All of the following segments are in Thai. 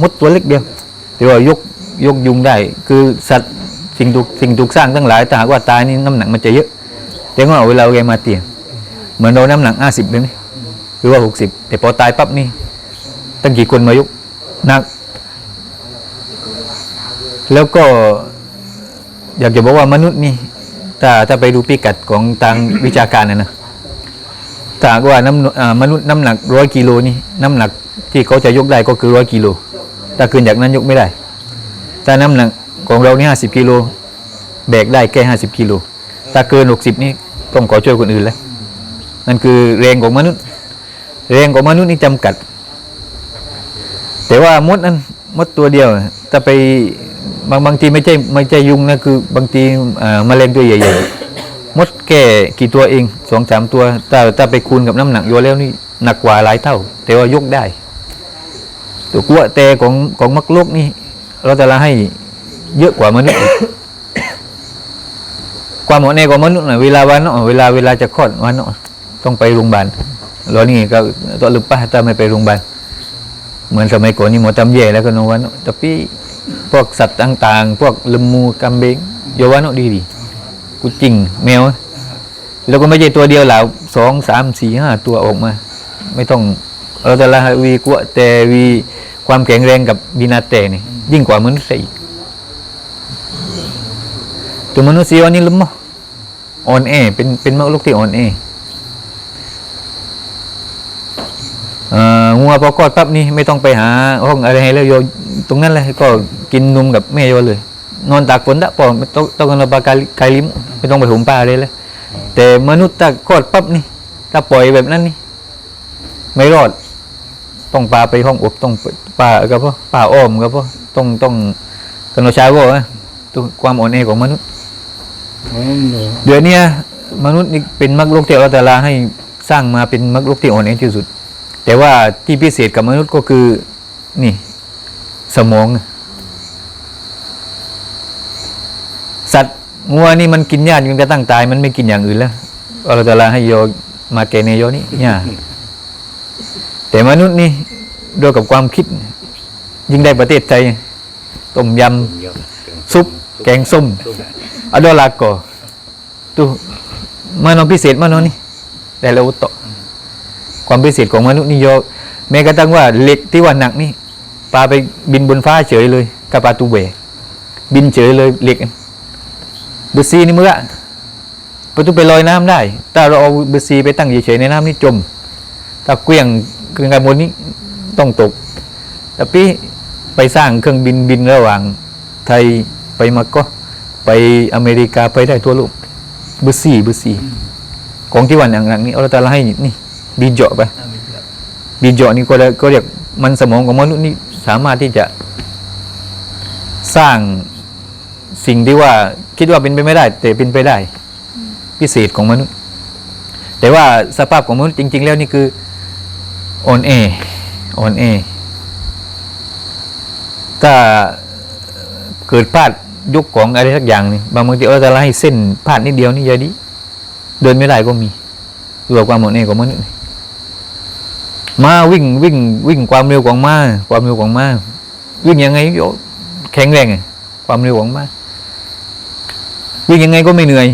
มดตัวเล็กเดียวแต่ว่ายกยกยุงได้ คือสัตว์สิ่งถูกสิ่งถูกสร้างทั้งหลายแต่หากว่าตายนี่น้ำหนักมันจะเยอะ แต่ว่าเวลาแกมาเตียงเหมือนเราน้ำหนักห้าสิบเลยไหมหรือว่าหกสิบแต่พอตายปั๊บนี่ตั้งกี่คนมายกหนัก แล้วก็ อยากจะบอกว่ามนุษย์นี่ถ้าถ้าไปดูพิกัดของทางวิชาการนะนะ ถ้ากว่าน้ำมนุษย์น้ำหนักร้อยกิโลนี่น้ำหนักที่เขาจะยกได้ก็คือร้อยกิโลถ้าเกินจากนั้นยกไม่ได้ถ้าน้ำหนักของเรานี่ห้าสิบกิโลแบกได้แค่ห้าสิบกิโลถ้าเกินหกสิบนี่ต้องขอช่วยคนอื่นแล้วนั่นคือแรงของมนุษย์ แรงของมนุษย์นี่จำกัด แต่ว่ามดนั้นมดตัวเดียวน่ะถ้าไปบางบางทีไม่ใช่ไม่ใช่ยุงนะคือบางทีอ่าแมลงตัวใหญ่ๆ มดแก่กี่ตัวเองสองสามตัวถ้าถ้าไปคูณกับน้ำหนักโยแล้วนี่หนักกว่าหลายเท่า แต่ว่ายกได้ ตัวกัวแต่ของของมักลกนี่ เราจะละให้เยอะกว่ามนุษย์ ความหมดในของมนุษย์น่ะเวลาวันเนาะเวลาเวลาจะคลอดวันเนาะต้องไปโรงพยาบาลเรานี่ก็ตัวลืมป้าถ้าไม่ไปโรงพยาบาลเหมือนสมัยก่อนนี่หมอตำแย่แล้วก็นวันเนอะแต่พี่พวกสัตว์ต่าง ๆ พวกลมูกำเบงโยวันเนอะดีดี กูจริงแมว แล้วก็ไม่ใช่ตัวเดียวหลาวสองสามสี่ห้าตัวออกมา ไม่ต้องเราแต่ละวีกัวแต่วีความแข็งแรงกับวีนาแต่นี่ยิ่งกว่ามนุษย์อีกตัวมนุษย์สีวันนี้ล้มอ่อนแอเป็นเป็นมนุษย์ที่อ่อนแอเอ่องัวพอคลอดปั๊บนี่ไม่ต้องไปหาห้องอะไรให้แล้วโยตรงนั้นเลยก็กินนมกับแม่โยเลย นอนตากฝนได้พอไม่ต้องต้องนอนปลากายกายลิ้มไม่ต้องไปหุมปลาเลยเลยแต่มนุษย์ถ้าคลอดปั๊บนี่ถ้าปล่อยแบบนั้นนี่ ไม่รอด ต้องปลาไปห้องอบต้องปลากับพ่อปลาอ้อมกับพ่อต้องต้องกันเราใช้ว่านะตัวความอ่อนแอของมนุษย์เหรอเดี๋ยวนี้มนุษย์นี่เป็นมรรคโลกที่อัลตะอาลาให้สร้างมาเป็นมรรคโลกที่อ่อนแอที่สุด แต่ว่าที่พิเศษกับมนุษย์ก็คือนี่ สมอง สัตว์งัวนี่มันกินหญ้าจนกระทั่งตาย มันไม่กินอย่างอื่นแล้วอัลลอฮฺตะลาให้โยมาเกเนโยนี่หญ้าแต่มนุษย์นี่ด้วยกับความคิด ยิ่งได้ประเทศไทยต้มยำซุป แกงส้มอะดอลากอ tu mana พิเศษ mana นี่แต่ละอุตะความพิเศษของมนุษย์นี่โยแม้กระทั่งว่าเหล็กที่ว่าหนักนี่ปลาไปบินบนฟ้าเฉยเลยกับปลาตูเบบินเฉยเลยเหล็ก บอซีนี่มึงอะประตูไปลอยน้ำได้ถ้าเราเอาเบอซีไปตั้งเฉยๆในน้ำนี่จมถ้าเกลี้ยงเครื่องการบนนี้ต้องตก แต่พี่ไปสร้างเครื่องบินบินระหว่างไทยไปมาก็ไปอเมริกาไปได้ทั่วโลกเบอร์สี่เบอร์สี่ของที่วันอย่างหลังนี้เอาตาลาให้นี่บีเจาะไปบีเจาะนี่ก็เรียกก็เรียกมันสมองของมนุษย์นี่สามารถที่จะสร้าง สิ่งที่ว่าคิดว่าเป็นไปไม่ได้ แต่เป็นไปได้ พิเศษของมนุษย์ แต่ว่าสภาพของมนุษย์จริง ๆ แล้วนี่คืออ่อนแออ่อนแอถ้าเกิดพลาดยกของอะไรสักอย่างนี่บางบางทีเราจะไล่เส้นพลาดนิดเดียวนี่ยาดีเดินไม่ได้ก็มีดูกับความอ่อนแอของมนุษย์นี่มาวิ่งวิ่งวิ่งความเร็วของม้าความเร็วของม้าวิ่งยังไงแข็งแรงไงความเร็วของมา วิ่งยังไงก็ไม่เหนื่อย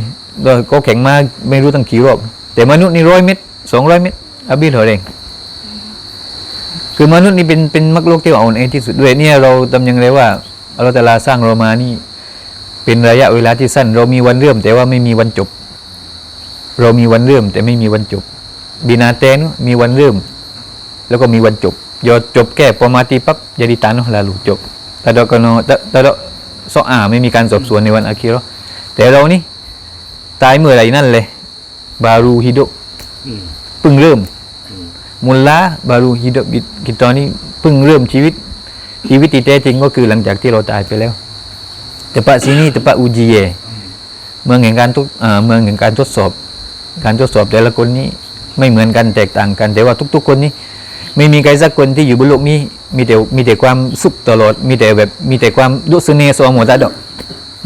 ก็แข็งมากไม่รู้ตั้งกี่รอบแต่มนุษย์นี่ร้อยเมตรสองร้อยเมตรอาบิเท่าเองคือมนุษย์นี่เป็นเป็นมรรคโลกที่อ่อนแอที่สุดด้วยเนี่ยเราตำยังเลยว่าเราแต่ลาสร้างเรามานี่ เป็นระยะเวลาที่สั้น เรามีวันเริ่ม แต่ว่าไม่มีวันจบ เรามีวันเริ่ม แต่ไม่มีวันจบบินาเตนมีวันเริ่ม แล้วก็มีวันจบยอจบแก้ปอมาตีปั๊บยาดิตานลาลูจบแต่ดอกโนแต่แต่ดอกซออาไม่มีการสอบสวนในวันอาคิรอ แต่เรานี่ ตายเมื่อไหร่นั่นเลย บารูฮิโดอืมเพิ่งเริ่มอืมมุลลาบารูฮิโดกิกิตอนนี้เพิ่งเริ่มชีวิต ชีวิตที่แท้จริงก็คือหลังจากที่เราตายไปแล้ว tempat sini tempat uji ya เมืองแห่งการทดเอ่อเมืองแห่งการทดสอบ การทดสอบแต่ละคนนี้ไม่เหมือนกันแตกต่างกัน แต่ว่าทุก ๆ คนนี้ ไม่มีใครสักคนที่อยู่บนโลกนี้ มีแต่มีแต่ความสุขตลอด มีแต่แบบมีแต่ความดุสเนสวมตาดอก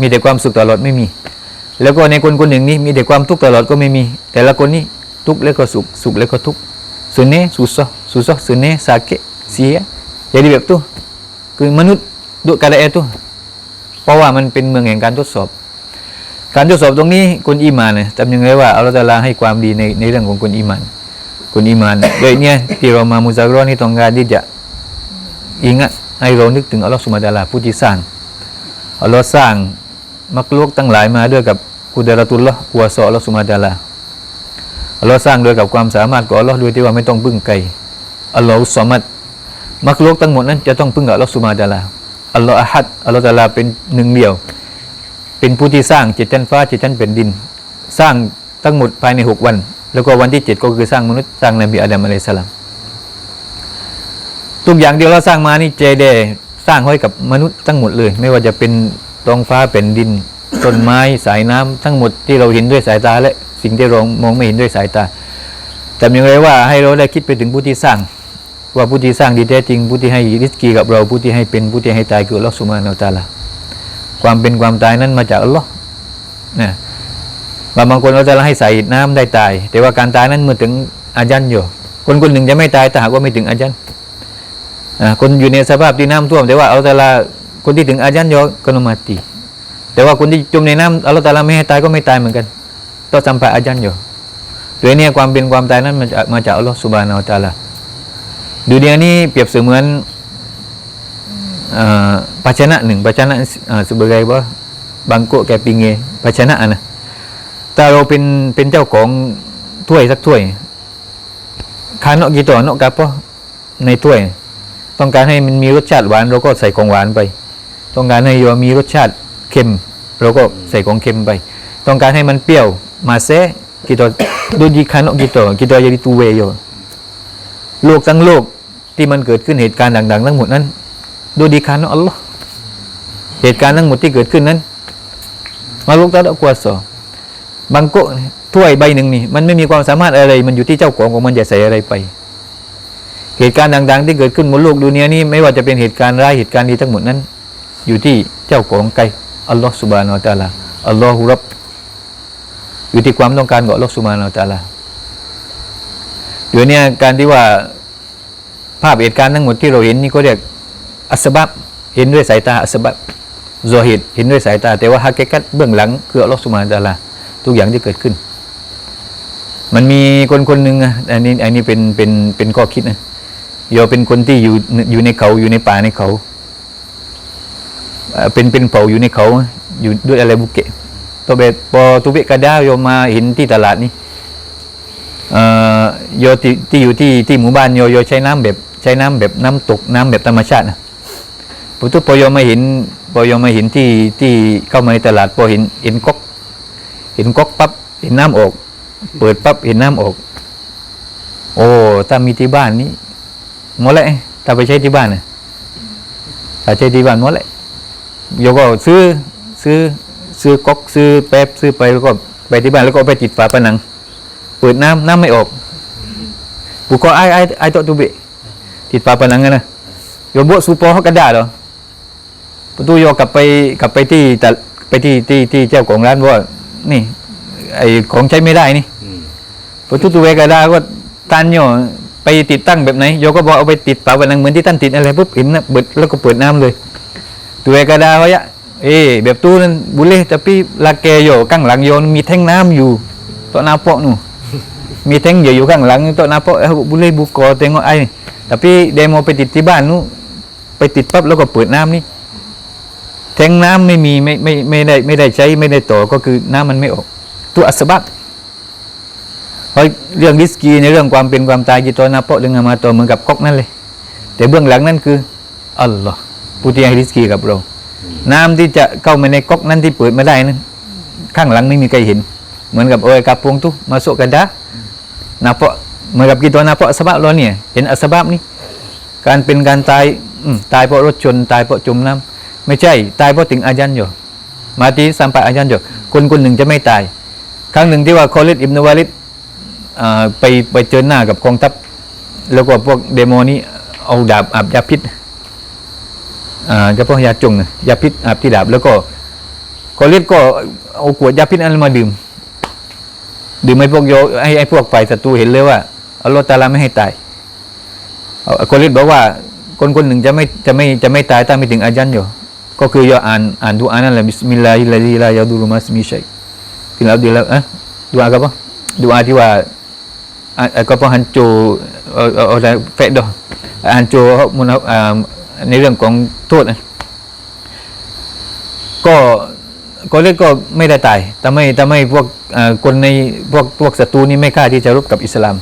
มีแต่ความสุขตลอดไม่มี แล้วก็ในคนคนหนึ่งนี้มีแต่ความทุกข์ตลอดก็ไม่มี แต่ละคนนี้ทุกข์แล้วก็สุขสุขแล้วก็ทุกข์สุเนสุส susah susah sune sakit sia jadi แบบ tu คือมนุษย์ดุกาดาเอตุเพราะว่ามันเป็นเมืองแห่งการทดสอบ การทดสอบตรงนี้คนอีมานเนี่ยจำยังไงว่าอัลลอฮฺตะอาลาให้ความดีในในเรื่องของคนอีมานคนอีมานโดยเนี่ยที่เรามามุซาเราะห์นี่ต้องการที่จะอิงอะให้เรานึกถึงอัลลอฮฺสุบฮานะฮูวะตะอาลาผู้ที่สร้างอัลลอฮฺสร้างมักลุกตั้งหลายมาด้วยกับ กุดรตุลละกุวสอลลอสุบฮานะฮูวะตะอาลาอัลลอฮฺสร้างโดยกับความสามารถของอัลลอฮ์โดยที่ว่าไม่ต้องพึ่งไกลอัลลอฮฺสมัดมักลุกทั้งหมดนั้นจะต้องพึ่งกับอัลลอฮฺสุบฮานะฮูวะตะอาลาอัลลอฮฺอะฮัดอัลลอฮฺตาลาเป็นหนึ่งเดียว เป็นผู้ที่สร้างเจ็ดชั้นฟ้าเจ็ดชั้นแผ่นดิน สร้างทั้งหมดภายในหกวัน แล้วก็วันที่เจ็ดก็คือสร้างมนุษย์สร้างนบีอาดัมอะลัยสสลามทุกอย่างที่เราสร้างมานี่เจเดสร้างไว้กับมนุษย์ทั้งหมดเลย ไม่ว่าจะเป็นท้องฟ้าแผ่นดิน ต้นไม้สายน้ำทั้งหมดที่เราเห็นด้วยสายตาและสิ่งที่เรามองไม่เห็นด้วยสายตา แต่อย่างไรว่าให้เราได้คิดไปถึงผู้ที่สร้าง ว่าผู้ที่สร้างดีแท้จริงผู้ที่ให้ริสกีกับเราผู้ที่ให้เป็นผู้ที่ให้ตายคืออัลลอฮฺสุบฮานะฮูวะตาลาความเป็นความตายนั้นมาจากอัลลอฮ์นะบางบางคนเราจะให้ใส่น้ำได้ตาย แต่ว่าการตายนั้นเมื่อถึงอาจันอยู่ คนคนหนึ่งจะไม่ตายแต่หากว่าไม่ถึงอาจันอ่าคนอยู่ในสภาพที่น้ำท่วม แต่ว่าอัลลอฮ์ตะอาลาคนที่ถึงอาจันอยู่ก็นมาตี แต่ว่าคนที่จมในน้ำอัลลอฮ์ตาลาไม่ให้ตายก็ไม่ตายเหมือนกันต้องสัมผัสอาจันอยู่โดยเนี่ยความเป็นความตายนั้นมาจากมาจากอัลลอฮ์สุบานาอัลตาลาดูเดียนี้เปรียบเสมือน uh, pacana หนึ่ง pacana uh, sebagai apa bangkuk แกปิงเง pacana นะถ้าเราเป็นเป็นเจ้าของถ้วยสักถ้วยคานอกกี่ตัวนอกกับในถ้วย ต้องการให้มันมีรสชาติหวานเราก็ใส่ของหวานไป ต้องการให้มีรสชาติ เค็มเราก็ใส่ของเค็มไป ต้องการให้มันเปรี้ยวมาเซกี่ตัวดูดีคานกกี่ตัวกี่ตัว jadi tuwe อยู่โลกทั้งโลกที่มันเกิดขึ้นเหตุการณ์ต่างๆทั้งหมดนั้นโดยดีคานอัลลอฮ์เหตุการณ์ทั้งหมดที่เกิดขึ้นนั้น มาลุกตาดกวาสอบางโกถ้วยใบหนึ่งนี่มันไม่มีความสามารถอะไร มันอยู่ที่เจ้าของของมันจะใส่อะไรไป เหตุการณ์ต่าง ๆ ที่เกิดขึ้นบนโลกดุนยานี้ไม่ว่าจะเป็นเหตุการณ์ร้ายเหตุการณ์ดีทั้งหมดนั้น อยู่ที่เจ้าของไก อัลลอฮ์สุบานาอัลตะอาลาอัลลอฮุรับอยู่ที่ความต้องการของอัลลอฮ์สุบานาอัลตะอาลาเดี๋ยวนี้การที่ว่าภาพเหตุการณ์ทั้งหมดที่เราเห็นนี่ก็เรียกอัสบับเห็นด้วยสายตาอัสบับโซฮิดเห็นด้วยสายตา แต่ว่าฮักเกกัตเบื้องหลังคืออัลลอฮฺสุบฮานะฮูวะตะอาลาทุกอย่างที่เกิดขึ้น มันมีคนคนหนึ่งอะอันนี้อันนี้เป็นเป็นเป็นข้อคิดนะโยเป็นคนที่อยู่อยู่ในเขาอยู่ในป่าในเขา เป็นเป็นเผ่าอยู่ในเขาอยู่ด้วยอะไรบุกเกะตัวเบพอตุเบกกระดาโยมาเห็นที่ตลาดนี่เอ่อโยที่ที่อยู่ที่ที่หมู่บ้านโยโยใช้น้ำแบบใช้น้ำแบบน้ำตกน้ำแบบธรรมชาตินะปุตุปอยมาเห็นปอยมาเห็นที่ที่เข้ามาในตลาดพอเห็นเห็นก๊อกเห็นก๊อกปั๊บเห็นน้ำออก เปิดปั๊บเห็นน้ำออก โอ้ถ้ามีที่บ้านนี้หมดเลยถ้าไปใช้ที่บ้านนะถ้าใช้ที่บ้านหมดเลย โยก็ซื้อซื้อซื้อก๊อกซื้อแป๊บซื้อไปแล้วก็ไปที่บ้านแล้วก็ไปติดฝาผนัง เปิดน้ำน้ำไม่ออกบุก็ไอไอไอตัวตุเบะติดฝาผนังกันนะโยบวซูปอเขากระดาษเหรอประตูโยกลับไปกลับไปที่แต่ไปที่ที่ที่เจ้าของร้านว่า นี่ ไอของใช้ไม่ได้นี่ประตูตัวเวกระดาษก็ตันโยไปติดตั้งแบบไหนโยก็บอกเอาไปติดฝาผนังเหมือนที่ท่านติดอะไรปุ๊บเห็นนะเปิดแล้วก็เปิดน้ำเลยตัวเวกระดาเลย ข้างหลังโยนมีแท่งน้ำอยู่ตัวน้ำโปะนู่นมีแท่งใหญ่อยู่ข้างหลังตัวน้ำโปะเอ้าบุเล่บุกโกเตงว่าไอแต่พี่เดโมไปติดที่บ้านนู้นไปติดปั๊บแล้วก็เปิดน้ำนี่แทงน้ำไม่มีไม่ไม่ไม่ได้ไม่ได้ใช้ไม่ได้ต่อก็คือน้ำมันไม่ออก ตัวอัสบับเพราะเรื่องริสกีในเรื่องความเป็นความตายจิตวนาโปะเรื่องอามาตัวเหมือนกับก๊อกนั่นเลย แต่เบื้องหลังนั่นคืออัลลอฮ์ ผู้ที่ให้ริสกีกับเรา น้ำที่จะเข้ามาในก๊อกนั้นที่เปิดมาได้นั้นข้างหลังไม่มีใครเห็น เหมือนกับโอ้ยกาปวงตุมาสุกันดานาเพาะเหมือนกับกี่ตัวนาเพาะสบับเราเนี่ยเห็นอัสบับนี่การเป็นการตายอืมตายเพราะรถชนตายเพราะจมน้ำไม่ใช่ ตายเพราะถึงอายันอยู่มาตีสัมปะอายันอยู่คนคนหนึ่งจะไม่ตาย ครั้งหนึ่งที่ว่าคอลิดอิบนวาลิดอ่าไปไปเจอหน้ากับกองทัพแล้วก็พวกเดโมนี้เอาดาบอาบยาพิษ อ่าะพวกยาจงนะยาพิษอาบที่ดาบแล้วก็คอลิดก็เอาขวดยาพิษนั้นมาดื่ม ดื่มให้พวกโยให้ให้พวกฝ่ายศัตรูเห็นเลยว่าอัลลอฮฺตาลาไม่ให้ตายเอาโคลิดบอกว่าคนคนหนึ่งจะไม่จะไม่จะไม่ตายถ้าไม่ถึงอายันอยู่ก็คือย่าอ่านอ่านดูอ่านั่นแหละบิสมิลลาฮิลลาฮิลายาดูรุมัสมิชัยถึงแล้วดีแล้วอะดูอา apa ดูอาที่ว่าอะอะก็พอฮันโจเอ่อเอ่ออะไรแฟดดอฮันโจมุนอ่า ในเรื่องของโทษก็ก็เรียกก็ไม่ได้ตายแต่ไม่แต่ไม่พวกคนในพวกพวกศัตรูนี่ไม่กล้าที่จะรบกับอิสลาม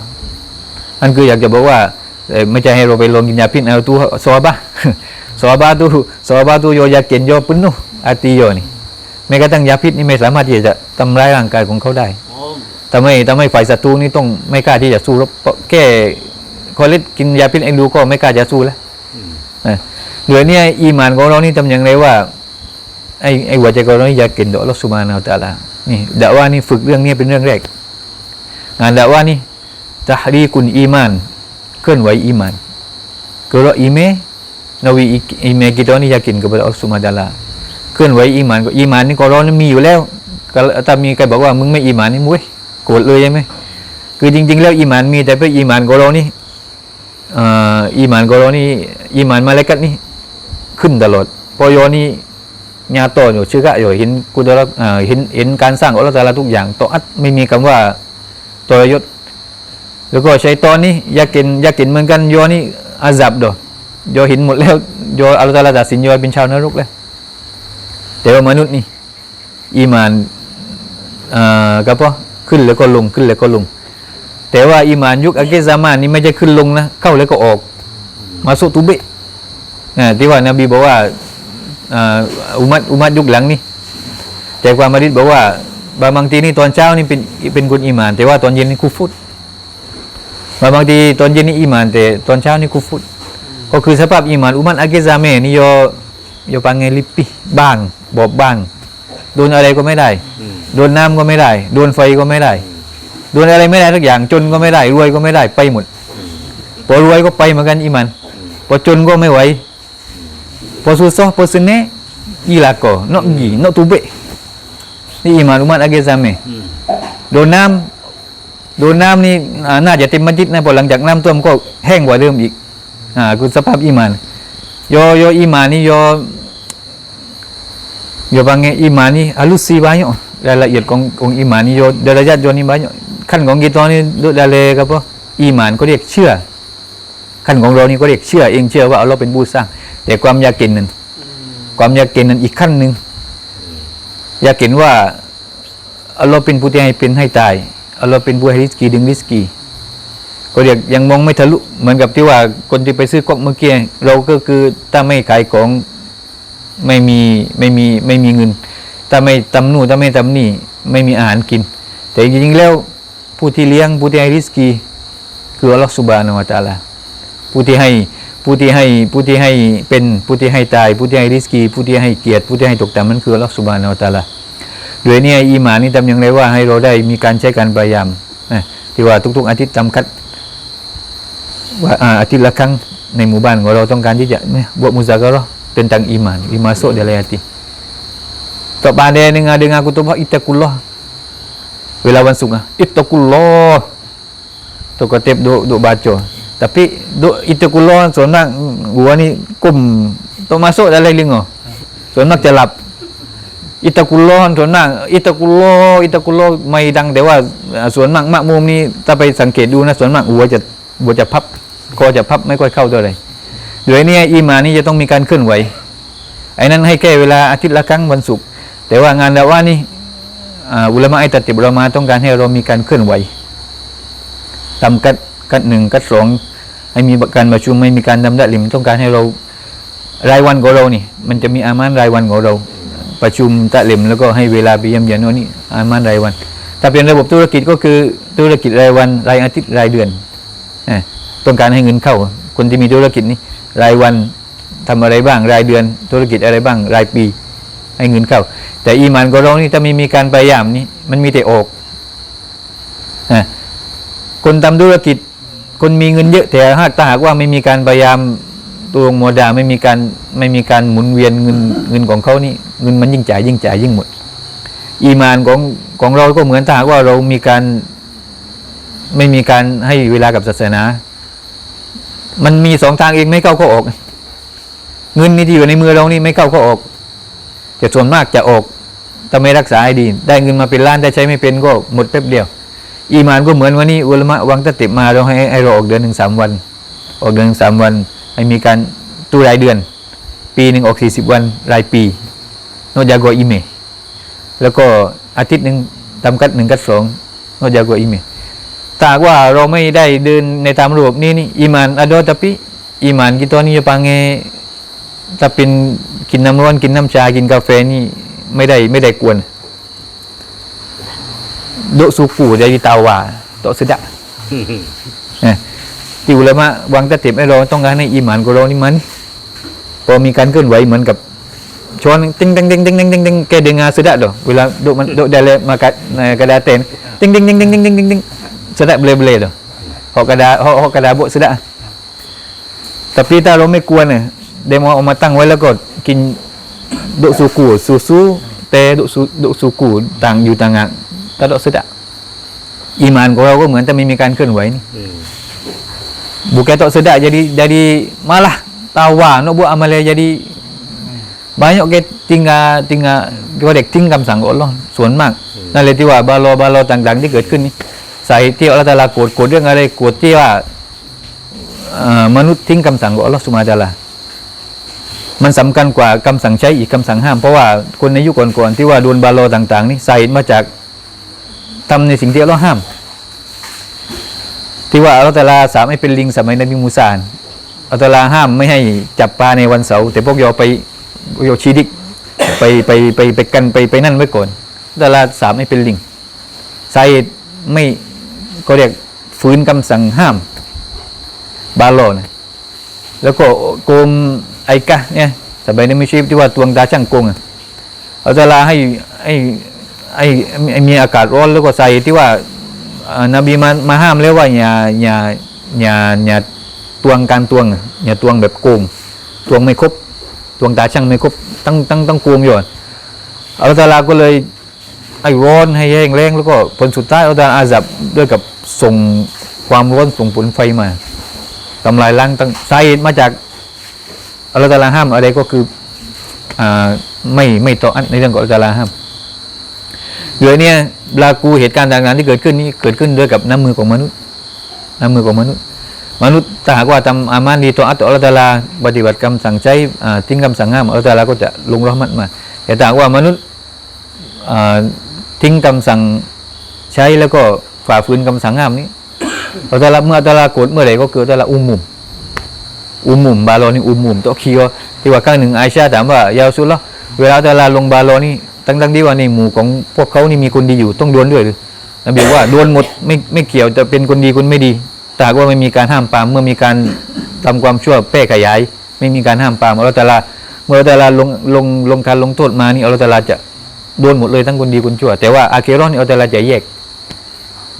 อันคืออยากจะบอกว่าไม่ใช่ให้เราไปลงกินยาพิษเอา tu sahabat sahabat tu sahabat tu yo yakin yo penuh hati yo ni แม้กระทั่งยาพิษนี่ไม่สามารถที่จะทำร้ายร่างกายของเขาได้ทำให้ทำให้ฝ่ายศัตรูนี่ต้องไม่กล้าที่จะสู้รบแค่คอเลสกินยาพิษเองดูก็ไม่กล้าจะสู้แล้วอืมนะ เหลือเนี่ยอีมานของเรานี่ทำอย่างไรว่าไอ้ไอ้หัวใจของเรานี่อยากกินต่ออัลอสุบฮานาอัลตะลานี่ดะว่านี่ฝึกเรื่องนี้เป็นเรื่องแรกงานดะว่านี่ตะฮรีกุนอีมานเคลื่อนไหวอีมาน kalau ime Nawi ime kita ni yakin kepada Allah Subhanahu Wa Taala เคลื่อนไหวอีมานก็อีมานนี่ก็เรานี่มีอยู่แล้วก็ถ้ามีใครบอกว่ามึงไม่อีมานนี่มุ้ยโกรธเลยใช่ไหมคือจริง ๆ แล้วอีมานมีแต่เพื่ออีมานของเรานี่อ่ออีมานของเรานี่ อีหมานมาเลกัดนี่ขึ้นตลอดพอยอนี่ญาโตอยู่ชื่อกะอยู่เห็นกุดรเอ่อเห็นเห็นการสร้างอัลลอฮฺตาลาทุกอย่างตออัดไม่มีคำว่าตรยศแล้วก็ใชัยตอนนี่อยากินยากินเหมือนกันโยนี่อาซับดโยห็นหมดแล้วโยอัลลอฮฺตะอาลาตัดสินโยเป็นชาวนรกแล้วแต่ว่ามนุษย์นี่อีมานก็พอขึ้นแล้วก็ลงขึ้นแล้วก็ลง แต่ว่าอีมานยุคอาเกซามานนี่ไม่ใช่ขึ้นลงนะเข้าแล้วก็ออก มาสุตุเบะอ่าที่ว่านบีบอกว่าอ่าอุมัดอุมัดยุคหลังนี่แต่ความมาดิษบอกว่าบางบางทีนี่ตอนเช้านี่เป็นเป็นคนอีมาน แต่ว่าตอนเย็นนี่คุฟุตบางบางทีตอนเย็นนี่อีหมาน แต่ตอนเช้านี่กุฟุตก็คือสภาพอีหมานอุมันอาเกซาเมนี่โยโยปังเงลิปปีบ้างบอบบางโดนอะไรก็ไม่ได้ โดนน้ำก็ไม่ได้ โดนไฟก็ไม่ได้ โดนอะไรไม่ได้ทุกอย่างจนก็ไม่ได้ รวยก็ไม่ได้ไปหมดพอรวยก็ไปเหมือนกันอีหมัน พอจนก็ไม่ไหวพอสุดซอพอสเนะอีลาโกนอกยีนอกตุเบะนี่อีหมันอุมันอาเกซาเมอืมโดนน้ำโดนน้ำนี่อ่าน่าจะเต็มมัสยิดนะพอหลังจากน้ำท่วมก็แห้งกว่าเดิมอีก อ่าคือสภาพอีหมานโยโยอีหมานนี่โยโยบางไงอีหมานนี่อาลุซีบายรายละเอียดของของอีหมานนี่โยเดรยัดโยนี่บายขั้นของกีตอนนี่ดูดาเลครับพ่ออีหมานก็เรียกเชื่อ ขั้นของเรานี่ก็เรียกเชื่อเองเชื่อว่าเราเป็นผู้สร้าง แต่ความอยากกินนั้นความอยากกินนั้นอีกขั้นหนึ่งอยากกินว่าอัลลอฮ์เป็นผู้ที่ให้เป็นให้ตายอัลลอฮ์เป็นผู้ให้ริสกีดึงริสกีก็เรียกยังมองไม่ทะลุเหมือนกับที่ว่าคนที่ไปซื้อกอกเมื่อกี้เราก็คือถ้าไม่ขายของไม่มีไม่มีไม่มีเงิน ถ้าไม่ทำนู่นถ้าไม่ทำนี่ไม่มีอาหารกิน แต่จริงๆแล้วผู้ที่เลี้ยงผู้ที่ให้ริสกี คืออัลลอฮ์สุบานะฮูวะตะอาลา ผู้ที่ให้ผู้ที่ให้ผู้ที่ให้เป็นผู้ที่ให้ตาย ผู้ที่ให้ริสกีผู้ที่ให้เกียรติผู้ที่ให้ตกแต่ำมันคืออัลลอฮ์สุบานะฮูวะตาลาโดยเนี่ยอีหมานี่ทำอย่างไรว่าให้เราได้มีการใช้การพยายามนะที่ว่าทุก ๆ อาทิตย์จำกัดว่าอาทิตย์ละครั้งในหมู่บ้านของเราต้องการที่จะเนี่ยบุมุซาการะเป็นตังอีหมานอีมาโซเดลัยติต่อไปเดนึง ada dengan aku tu ittaqullah เวลาวันศุกร์อะ ittaqullah ตัวกระเต็บดูดูบาโจ tapi ดู ittaqullah ส่วนมากหัวนี่กลุ่มตัวมาโซอะไรลิงอ๋อส่วนมากจะหลับอิตากุลอนส่วนมากอิตากุลลออิตากุลลอไม่ดังแต่ว่าส่วนมากมะมุมนี้ถ้าไปสังเกตดูนะส่วนมากหัวจะหัวจะพับคอจะพับไม่ค่อยเข้าตัวเลยโดยเนี่ยอีมานี่จะต้องมีการเคลื่อนไหวไอ้นั้นให้แก้เวลาอาทิตย์ละครั้งวันศุกร์แต่ว่างานดาว่านี่อุลามะไอตัดติบเรามาต้องการให้เรามีการเคลื่อนไหวทำกัดกัดหนึ่งกัดสอง ให้มีการประชุมไม่มีการดำดะลิมต้องการให้เรารายวันของเรานี่ มันจะมีอามานรายวันของเรา ประชุมตะล็มแล้วก็ให้เวลาไปเยี่ยมเยียนโน่นนี่อามานรายวัน ถ้าเป็นระบบธุรกิจก็คือธุรกิจรายวันรายอาทิตย์รายเดือนต้องการให้เงินเข้า คนที่มีธุรกิจนี่รายวันทำอะไรบ้างรายเดือน ธุรกิจอะไรบ้างรายปี ให้เงินเข้า แต่อีมันของเรานี่ถ้าไม่มีการพยายามนี่มันมีแต่ออกคนทำธุรกิจ คนมีเงินเยอะแต่หากถ้าหากว่าไม่มีการพยายามตัวโมดาไม่มีการไม่มีการหมุนเวียนเงินเงินของเขานี่เงินมันยิ่งจ่ายยิ่งจ่ายยิ่งหมด อีมานของของเราก็เหมือนถ้าหากว่าเรามีการไม่มีการให้เวลากับศาสนา มันมีสองทางเองไม่เข้าก็ออก เงินนี่ที่อยู่ในมือเรานี่ไม่เข้าก็ออกแต่ส่วนมากจะออกถ้าไม่รักษาให้ดี ได้เงินมาเป็นล้านแต่ใช้ไม่เป็นก็หมดแป๊บเดียว อีมานก็เหมือนวันนี้อุลมะวังตะติมาเราให้ให้เราออกเดือนหนึ่งสามวัน ออกเดือนหนึ่งสามวันให้มีการตู้รายเดือน ปีหนึ่งออกสี่สิบวันรายปีโนยาโกอิเม แล้วก็อาทิตย์หนึ่งทำกัดหนึ่งกัดสองโนยาโกอิเมถ้าว่าเราไม่ได้เดินในตามระบบนี้นี่อีมานอโด tapi อีมาน kita ni dia panggil ถ้าเป็นกินน้ำร้อนกินน้ำชากินกาแฟนี่ไม่ได้ไม่ได้กวน โด suku jadi tawa tak sedap eh ที่อุลามะวางตะเต็บให้เราต้องการให้อีหมานของเรานี่มันพอมีการเคลื่อนไหวเหมือนกับช้อนติ้งติ้งติ้งติ้งติ้งติ้งติ้งแก dengar sedap doh เวลาดกมันดก dalam makan uh, kadaten ting ting ting ting ting ting ting ting sedap boleh-boleh tu hok kada hok hok kada buk sedap tapi ถ้าเราไม่กวนเนี่ยเดโมเอามา ตั้งไว้แล้วก็กินดกสุกูซูซูแต่ดกสุดกสุกูต่างอยู่ต่างหากถ้าดก sedap อีหมานของเราก็เหมือนแต่ไม่มีการเคลื่อนไหวนี่ Hmm. Bukan tak sedap jadi jadi malah tawa nak buat amalan jadi banyak ke tinggal tinggal ก็เด็กทิ้งคำสั่งของอัลลอฮ์ส่วนมากนั่นเลยที่ว่าบาโลบาโลต่างๆที่เกิดขึ้นนี่สาเหตุที่อัลลอฮ์ตะอาลาโกรธโกรธเรื่องอะไรโกรธที่ว่าเอ่อมนุษย์ทิ้งคำสั่งของอัลลอฮ์สุบฮานะฮูวะตะอาลามันสำคัญกว่าคำสั่งใช้อีกคำสั่งห้ามเพราะว่าคนในยุคก่อนๆที่ว่าโดนบาโลต่าง ๆ นี่สาเหตุมาจาก ทำในสิ่งที่อัลลอฮ์ห้าม ที่ว่าอัลลอฮฺตะอาลาสามให้เป็นลิงสมัยนบีมูซาอัลลอฮฺตลาห้ามไม่ให้จับปลาในวันเสาร์แต่พวกโยไปพวกโยชีดิกไปไปไปไปกันไปไปนั่นไว้ก่อนอัลลอฮฺตลาสามให้เป็นลิงสาเหตุไม่ก็เรียกฝืนคำสั่งห้ามบาโลนะแล้วก็โกมไอกะเนี่ยสมัยนบีชีพที่ว่าตวงตาช่างโกงอะอัตลาให้ให้ ให้ให้มีอากาศร้อนแล้วก็สาเหตุที่ว่านบีมามาห้ามแล้วว่าอย่าอย่าอย่าอย่าตวงการตวงอย่าตวงแบบโกงตวงไม่ครบตวงตาช่างไม่ครบตั้งตั้งตั้งโกงอยู่อะอัลตาลาก็เลยให้ร้อนให้แห้งแล้งแล้วก็ผลสุดท้ายอัลตาลาอาซับด้วยกับส่งความร้อนส่งผลไฟมาทำลายล้างตั้งสาเหตุมาจากอัลตาลาห้ามอะไรก็คืออ่าไม่ไม่ต่อในเรื่องของอัลตาลาห้าม เหลือเนี่ยลากูเหตุการณ์ต่างๆที่เกิดขึ้นนี้เกิดขึ้นด้วยกับน้ำมือของมนุษย์ น้ำมือของมนุษย์ มนุษย์ถ้าหากว่าทำอามันดีต่ออัตตอัลตาลา ปฏิบัติคำสั่งใช้ทิ้งคำสั่งห้ามอัลตาลาก็จะลงรหมัดมา แต่ถ้าหากว่ามนุษย์ทิ้งคำสั่งใช้แล้วก็ฝ่าฝืนคำสั่งห้ามนี้อัลตาลาเมื่ออัลตะอาลาโกรธเมื่อไหร่ก็คืออัลตะอาลาอุมมุมอุมมุมบาโลนี่อุมมุมโตะคีวที่ว่าครั้งหนึ่งไอชาถามว่ายาสุลลอเวลาอัลตะอาลาลงบาโลนี่ ตั้งๆที่ว่าในหมู่ของพวกเขานี่มีคนดีอยู่ต้องดวนด้วยหรือนบีว่าดวนหมดไม่ไม่เกี่ยวจะเป็นคนดีคนไม่ดีแต่หากว่าไม่มีการห้ามปามเมื่อมีการทำความชั่วแพร่ขยาย ไม่มีการห้ามปามอัลลอฮฺตะอาลาเมื่ออัลลอฮฺตะอาลาลงลงลงการลงโทษมานี่อัลลอฮฺตะอาลาจะโดนหมดเลยทั้งคนดีคนชั่ว แต่ว่าอาเคโรอนนี่อัลลอฮฺตะอาลาจะแยก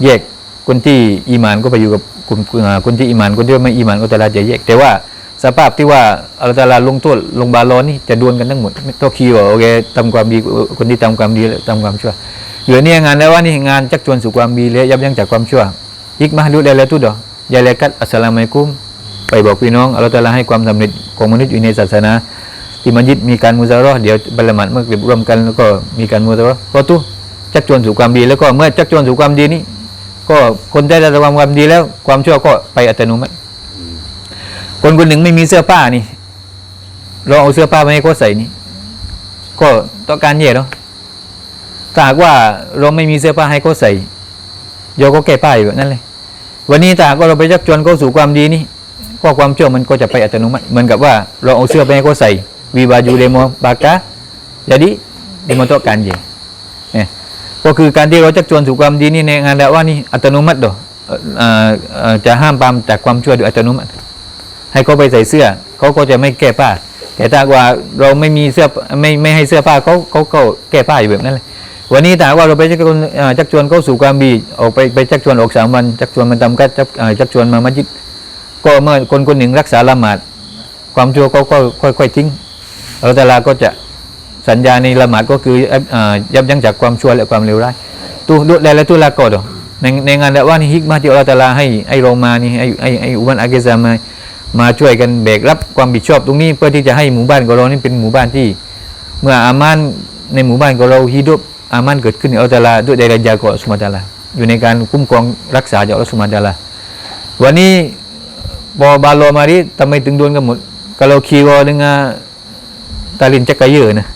แยกคนที่อีมานก็ไปอยู่กับกลุ่มคนที่อีมานคนที่ไม่อีมานก็แต่ละจะแยก แต่ว่า สภาพที่ว่าอัลตาลาลงโทษลงบาลอนนี่จะดวลกันทั้งหมดต้องคีว่าโอเคทำความดีคนที่ทำความดีทำความชั่วเหลือเนี่ยงานแล้วว่านี่งานจักชวนสู่ความดีและยับยั้งจากความชั่วฮิกมาดูได้แล้วทุกดอกยาเลกัตอัสสลามัยกุมไปบอกพี่น้องอัลตาลาให้ความสำเร็จของมนุษย์อยู่ในศาสนาที่มัสยิดมีการมุซาราะห์เดี๋ยวบัลละหมัดเมื่อเก็บรวมกันแล้วก็มีการมุซาเราะห์ก็ตู้จักชวนสู่ความดีแล้วก็เมื่อจักชวนสู่ความดีนี้ก็คนได้ทำความดีแล้วความชั่วก็ไปอัตโนมัติ คนคนหนึ่งไม่มีเสื้อผ้านี่ เราเอาเสื้อผ้ามาให้เขาใส่นี่ ก็ต้องการแย่เนาะถ้าหากว่าเราไม่มีเสื้อผ้าให้เขาใส่เราก็แก้ผ้าอยู่แบบนั้นเลย วันนี้ถ้าหากว่าเราไปชักชวนเขาสู่ความดีนี่ก็ความชั่วมันก็จะไปอัตโนมัติเหมือนกับว่าเราเอาเสื้อไปให้เขาใส่วีบาจูเดโมบากา jadi dimotokkan je เนี่ยก็คือการที่เราชักชวนสู่ความดีนี่ในงานดะว่านี่อัตโนมัติดอกเอ่อจะห้ามปามจากความชั่วโดยอัตโนมัติ ให้เขาไปใส่เสื้อเขาก็จะไม่แก้ผ้า แต่ถ้าว่าเราไม่มีเสื้อไม่ไม่ให้เสื้อผ้าเขาเขาก็แก้ผ้าอยู่แบบนั้นเลยวันนี้ถ้าว่าเราไปชักชวนชักชวนเขาสู่ความดีออกไปไปชักชวนออกสามวันชักชวนมันทำกัดชักเอ่อชักชวนมามัสยิดก็เมื่อคนคนหนึ่งรักษาละหมาดความชั่วเขาก็ค่อยๆทิ้งเราแต่ลาก็จะสัญญาในละหมาดก็คือยับยั้งจากความชั่วและความเลวร้าย tu duk dalam tu lakor tu ในในงานดะว่านี่ฮิกมาที่อัลลอฮฺตะอาลาให้ให้เรามานี่ให้ให้ให้อุบันอาเกซามา มาช่วยกันแบกรับความผิดชอบตรงนี้เพื่อที่จะให้หมู่บ้านของเรานี่เป็นหมู่บ้านที่ เมื่ออามานในหมู่บ้านของเราฮิดุบอามานเกิดขึ้นอัลตาลาด้วยดารยาของอัลลอฮฺสุบฮาตาลาอยู่ในการคุ้มครองรักษาจากอัลลอฮฺสุบฮาตาลาวันนี้พอบาโลมาริทำไมถึงโดนกันหมด kalau kira dengan talin จักรเยอะนะ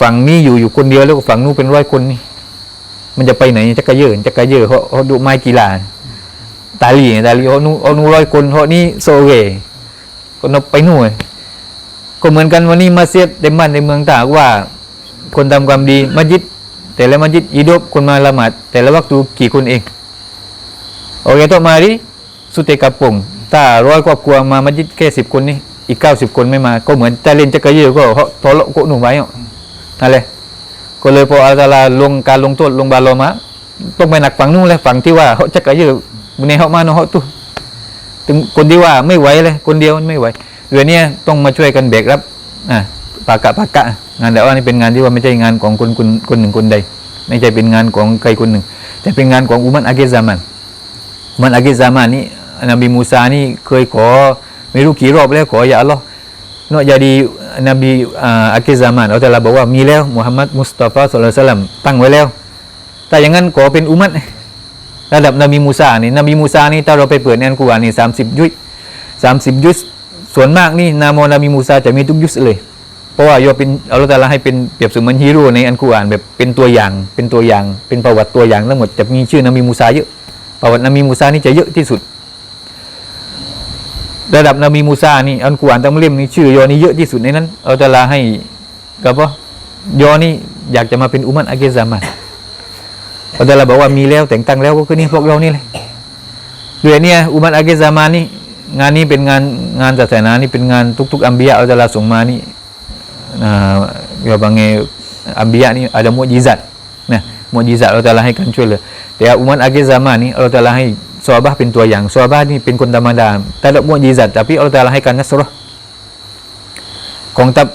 ฝั่งนี้อยู่อยู่คนเดียวแล้วก็ฝั่งนู้นเป็นร้อยคนนี่มันจะไปไหนจักรเยอะจักรเยอะเขาเขาดูไม้กีฬา ตาลีตาลีเขานูเขานูร้อยคนเขานี่โซเวคนเอาไปหนู่นก็เหมือนกันวันนี้มาเสียดในบ้านในเมืองตากว่า คนทำความดีมัสยิด แต่ละมัสยิดอิดบคนมาละหมาดแต่ละวักตูกี่คนเองโอเคต่อมาดิสุเตกับปงถ้าร้อยครอบครัวมามัสยิดแค่สิบคนนี่อีกเก้าสิบคนไม่มา ก็เหมือนแต่เล่นจักรเยอะก็เขาทอละก็หนุ่มไว้อะนั่นแหละก็เลยพออัลตาลาลงการลงโทษลงบาโลมาต้องไปหนักฝั่งนู้นเลยฝั่งที่ว่าเขาจักรเยอะ ในเขามาเนาะเขาตุถึงคนที่ว่าไม่ไหวเลย คนเดียวไม่ไหวเรือเนี้ยต้องมาช่วยกันแบกรับอ่าปากกะปากกะงานแต่ว่านี่เป็นงานที่ว่าไม่ใช่งานของคนคนคนหนึ่งคนใด ไม่ใช่เป็นงานของใครคนหนึ่ง แต่เป็นงานของอุมัตอาเกซามันอุมัตอาเกซามันนี่นบีมูซานี่เคยขอไม่รู้กี่รอบแล้วขออย่าอัลลอฮ์เนาะ jadi Nabi uh, akhir zaman Allah Taala บอกว่ามีแล้วมุฮัมมัดมุสตาฟาศ็อลลัลลอฮุอะลัยฮิวะซัลลัมตั้งไว้แล้ว แต่อย่างนั้นขอเป็นอุมัต ระดับนบีมูซานี่นบีมูซานี่ถ้าเราไปเปิดในอัลกุรอานนี่30ยุย30ยุยส่วนมากนี่นามอนบีมูซาจะมีทุกยุสเลย เพราะว่าโยเป็นอัลลอฮฺตาลาให้เป็นเปรียบเสมือนฮีโร่ในอัลกุรอานแบบเป็นตัวอย่างเป็นตัวอย่าง เป็นประวัติตัวอย่างทั้งหมดจะมีชื่อนบีมูซาเยอะประวัตินบีมูซานี่จะเยอะที่สุด ระดับนบีมูซานี่อัลกุรอานทั้งเล่มนี่ชื่อยอนี่เยอะที่สุดในนั้นอัลลอฮฺตาลาให้กับว่ายอนี่อยากจะมาเป็นอุมัตอาเกซามัน อัลลอฮฺตะอาลาบอกว่ามีแล้วแต่งตั้งแล้วก็คือนี่พวกเรานี่เลยเรื่องเนี้ยอุมัตอาเกซามันนี่งานนี้เป็นงานงานศาสนานี่เป็นงานทุก ๆอัมบียะอัลลอฮฺตะอาลาส่งมานี่ uh, dia panggil Ambiya ni ada mukjizat. Nah, mukjizat Allah Taala ให้การช่วยเหลือแต่อุมัตอากิซามานี่อัลลอฮฺตะอาลาให้ซอบะห์เป็นตัวอย่างซอบะห์นี่เป็นคนธรรมดาแต่ละมุจิซัตแต่พี่อัลลอฮฺตะอาลาให้การนัสราะห์กองทัพ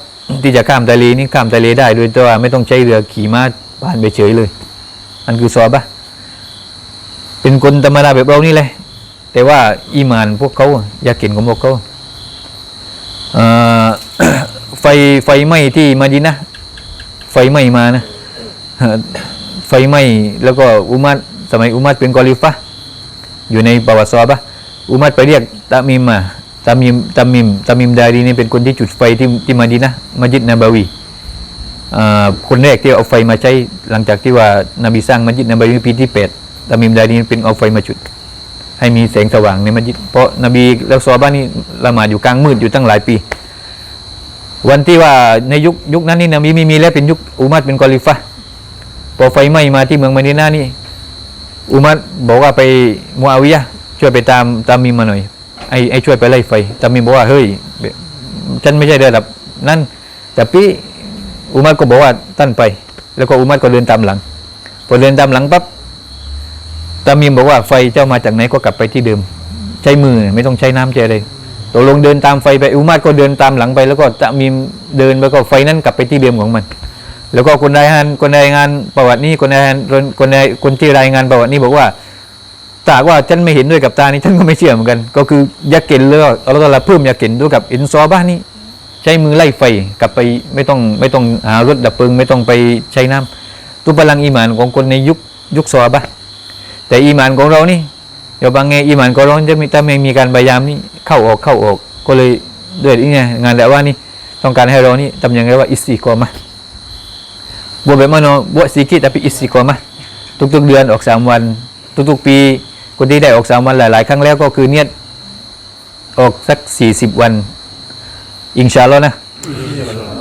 ที่จะข้ามทะเลนี่ข้ามทะเลได้โดยที่ว่าไม่ต้องใช้เรือขี่ม้าผ่านไปเฉยเลย อันคือซอบะเป็นคนธรรมดาแบบเรานี่แหละ แต่ว่าอีมานพวกเขาอยากเห็นของพวกเขาเไฟไฟไหม้ที่มาดินะไฟไหม้มานะไฟไหม้แล้วก็อุมัดสมัยอุมัดเป็นกอลิฟะอยู่ในประวัติซอบะอุมัดไปเรียกตามิมมาตามิมตามิมตามิมดารีนี่เป็นคนที่จุดไฟที่ที่มาดีนะมัสยิดนบาวี คนแรกที่เอาไฟมาใช้หลังจากที่ว่านบีสร้างมัสยิดนบีปีที่แปดตามิมดารีนี่เป็นเอาไฟมาจุด ให้มีแสงสว่างในมัสยิดเพราะนบีแล้วซอฮาบะห์นี่ละหมาดอยู่กลางมืดอยู่ตั้งหลายปี วันที่ว่าในยุคยุคนั้นนี่นบีไม่มีแล้วเป็นยุคอุมัดเป็นกอลิฟะพอไฟไหม้มาที่เมืองมะดีนานี่อุมัดบอกว่าไปมูอาวิยะช่วยไปตามตามมิมมาหน่อยไอ้ไอ้ช่วยไปไล่ไฟตามมิมบอกว่าเฮ้ยฉันไม่ใช่ระดับ นั่นแต่พี่ อุมัดก็บอกว่าท่านไป แล้วก็อุมัดก็เดินตามหลัง พอเดินตามหลังปั๊บตามิมบอกว่าไฟเจ้ามาจากไหนก็กลับไปที่เดิม ใช้มือไม่ต้องใช้น้ำใช้อะไรตกลงเดินตามไฟไปอุมัดก็เดินตามหลังไป แล้วก็ตามิมเดินไปก็ไฟนั้นกลับไปที่เดิมของมัน แล้วก็คนรายงานคนรายงานประวัตินี้คนรายงานคนคนรายคนที่รายงานประวัตินี้บอกว่าถ้าหากว่าฉันไม่เห็นด้วยกับตานี่ฉันก็ไม่เชื่อเหมือนกัน ก็คือยักเก็นเลยอัลลอฮฺตะอาเพิ่มยักเก็นด้วยกับอินซอบ้านนี่ ใช้มือไล่ไฟกลับไปไม่ต้องไม่ต้องหารถดับเพลิงไม่ต้องไปใช้น้ำตัวพลังอีหมานของคนในยุคยุคซอบ้าแต่อีหมานของเรานี่เดี๋ยวบางไงอีหมานของเราจะมีถ้าไม่มีการพยายามนี่เข้าออกเข้าออก ก็เลยด้วยนี่ไงงานแต่ว่านี่ต้องการให้เรานี่ทำยังไงว่าอิสติกอมะ buat bagaimana buat sikit tapi istiqamah ทุกๆเดือนออกสามวันทุกๆปีคนที่ได้ออกสามวันหลาย ๆ ครั้งแล้วก็คือเนียดออกสักสี่สิบวัน อิงชาลอนะ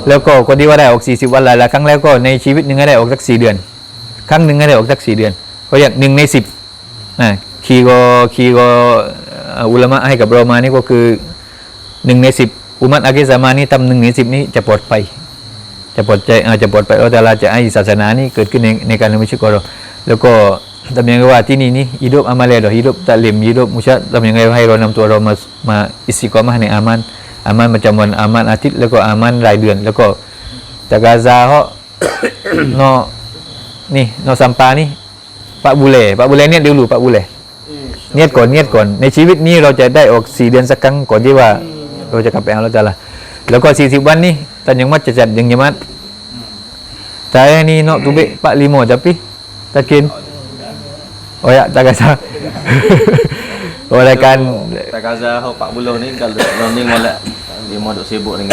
แล้วก็คนที่ว่าได้ออกสี่สิบวันหลายๆครั้งแล้วก็ในชีวิตหนึ่งก็ได้ออกสักสี่เดือน ครั้งหนึ่งก็ได้ออกสักสี่เดือนเพราอย่างหนึ่งในสิบนะคีโกคีโกอุลมะให้กับเรามานี่ก็คือหนึ่งในสิบอุมัตอากิซามานี่ทำหนึ่งในสิบนี้จะปลอดภัยจะปลอดใจอาจจะปลอดภัยอัลลอฮฺตะอาลาจะให้ศาสนานี้เกิดขึ้นในในการไม่ใช่กอเราแล้วก็ทำยังไงว่าที่นี่นี่ฮิดุบอามาเลดฮิดุบตะลิมฮิดุบมุชะทำยังไงให้เรานำตัวเรามามาอิสิกอมะห์ในอามัน อามันประจำวันอามันอาทิตย์แล้วก็อามันรายเดือน แล้วก็จากกาซาเขานอนี่นอซัมปานี่ปะบุเลปะบุเลเนี่ยเดี๋ยวรู้ปะบุเลเนียดก่อนเนียดก่อนในชีวิตนี้เราจะได้ออกสี่เดือนสักครั้งก่อนที่ว่า เราจะกลับไปเอาแล้วจะละแล้วก็สี่สิบวันนี้ตอนยังมัดจะจัดยังยังมัด saya ni nak tubik 45 tapi takin oh ya tak kisah oh raikan Tak kaza hok 40 ni kalau non ni molek dia mau duk sibuk dengan